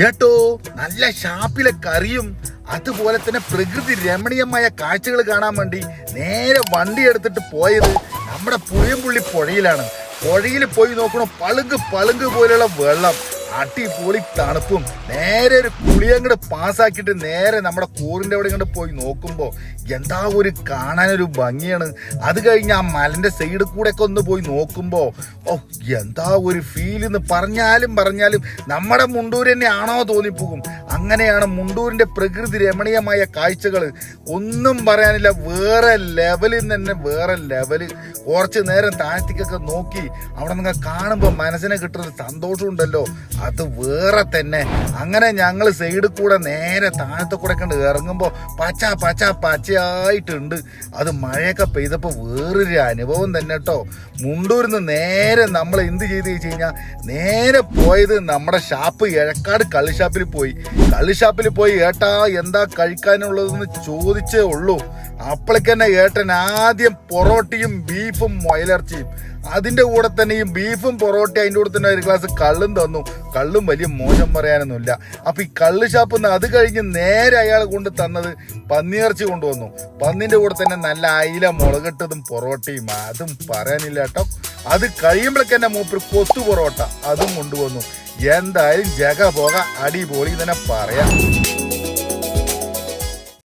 ഏട്ടോ നല്ല ഷാപ്പിലെ കറിയും അതുപോലെ തന്നെ പ്രകൃതി രമണീയമായ കാഴ്ചകൾ കാണാൻ വേണ്ടി നേരെ വണ്ടി എടുത്തിട്ട് പോയത് നമ്മുടെ പുളിയമ്പുള്ളി പുഴയിലാണ്. പുഴയിൽ പോയി നോക്കണോ? പളുങ്ക് പളുങ്ക് പോലെയുള്ള വെള്ളം. അടിപൊളി തണുപ്പും. നേരെ ഒരു കുളിയങ്ങട് പാസ്സാക്കിയിട്ട് നേരെ നമ്മുടെ കൂറിന്റെ അവിടെ ഇങ്ങോട്ട് പോയി നോക്കുമ്പോൾ എന്താ ഒരു കാണാനൊരു ഭംഗിയാണ്. അത് കഴിഞ്ഞ് ആ മലന്റെ സൈഡിൽ കൂടെ ഒക്കെ ഒന്ന് പോയി നോക്കുമ്പോൾ ഓ എന്താ ഒരു ഫീൽ എന്ന് പറഞ്ഞാലും പറഞ്ഞാലും നമ്മുടെ മുണ്ടൂർ തന്നെയാണോ തോന്നിപ്പോകും. അങ്ങനെയാണ് മുണ്ടൂരിന്റെ പ്രകൃതി രമണീയമായ കാഴ്ചകൾ ഒന്നും പറയാനില്ല വേറെ ലെവലിൽ തന്നെ വേറെ ലെവൽ കുറച്ച് നേരം താഴ്ത്തിക്കൊക്കെ നോക്കി അവിടെ നിങ്ങൾ കാണുമ്പോൾ മനസ്സിനെ കിട്ടുന്ന സന്തോഷം ഉണ്ടല്ലോ. അത് വേറെ തന്നെ. അങ്ങനെ ഞങ്ങൾ സൈഡിൽ കൂടെ നേരെ താഴത്തെ കൂടെ കണ്ട് ഇറങ്ങുമ്പോൾ പച്ച പച്ച പച്ചയായിട്ടുണ്ട്. അത് മഴയൊക്കെ പെയ്തപ്പോൾ വേറൊരു അനുഭവം തന്നെ കേട്ടോ മുണ്ടൂരിൽ നിന്ന് നേരെ നമ്മൾ എന്ത് ചെയ്ത് വെച്ച് കഴിഞ്ഞാൽ നേരെ പോയത് നമ്മുടെ ഷാപ്പ് എഴക്കാട് കള്ളി ഷാപ്പിൽ പോയി. കള്ളി ഷാപ്പിൽ പോയി ഏട്ടാ എന്താ കഴിക്കാനുള്ളതെന്ന് ചോദിച്ചേ ഉള്ളൂ. അപ്പോഴേക്ക് തന്നെ ഏട്ടൻ ആദ്യം പൊറോട്ടയും ബീഫും മൊയലിറച്ചിയും അതിന്റെ കൂടെ തന്നെ ഈ ബീഫും പൊറോട്ടയും അതിന്റെ കൂടെ തന്നെ ഒരു ഗ്ലാസ് കള്ളും തന്നു. കള്ളും വലിയ മോശം പറയാനൊന്നുമില്ല. അപ്പം ഈ കള്ള് ഷാപ്പിൽ നിന്ന് അത് കഴിഞ്ഞ് നേരെ അയാൾ കൊണ്ട് തന്നത് പന്നിയിറച്ചി കൊണ്ടുവന്നു. പന്നിന്റെ കൂടെ തന്നെ നല്ല അയില മുളകിട്ടതും പൊറോട്ടയും അതും പറയാനില്ല കേട്ടോ. അത് കഴിയുമ്പോഴേക്കന്നെ മൂപ്പർ കൊത്തു പൊറോട്ട അതും കൊണ്ടുവന്നു. എന്തായാലും ജഗ പോക അടിപൊളി തന്നെ പറയാം.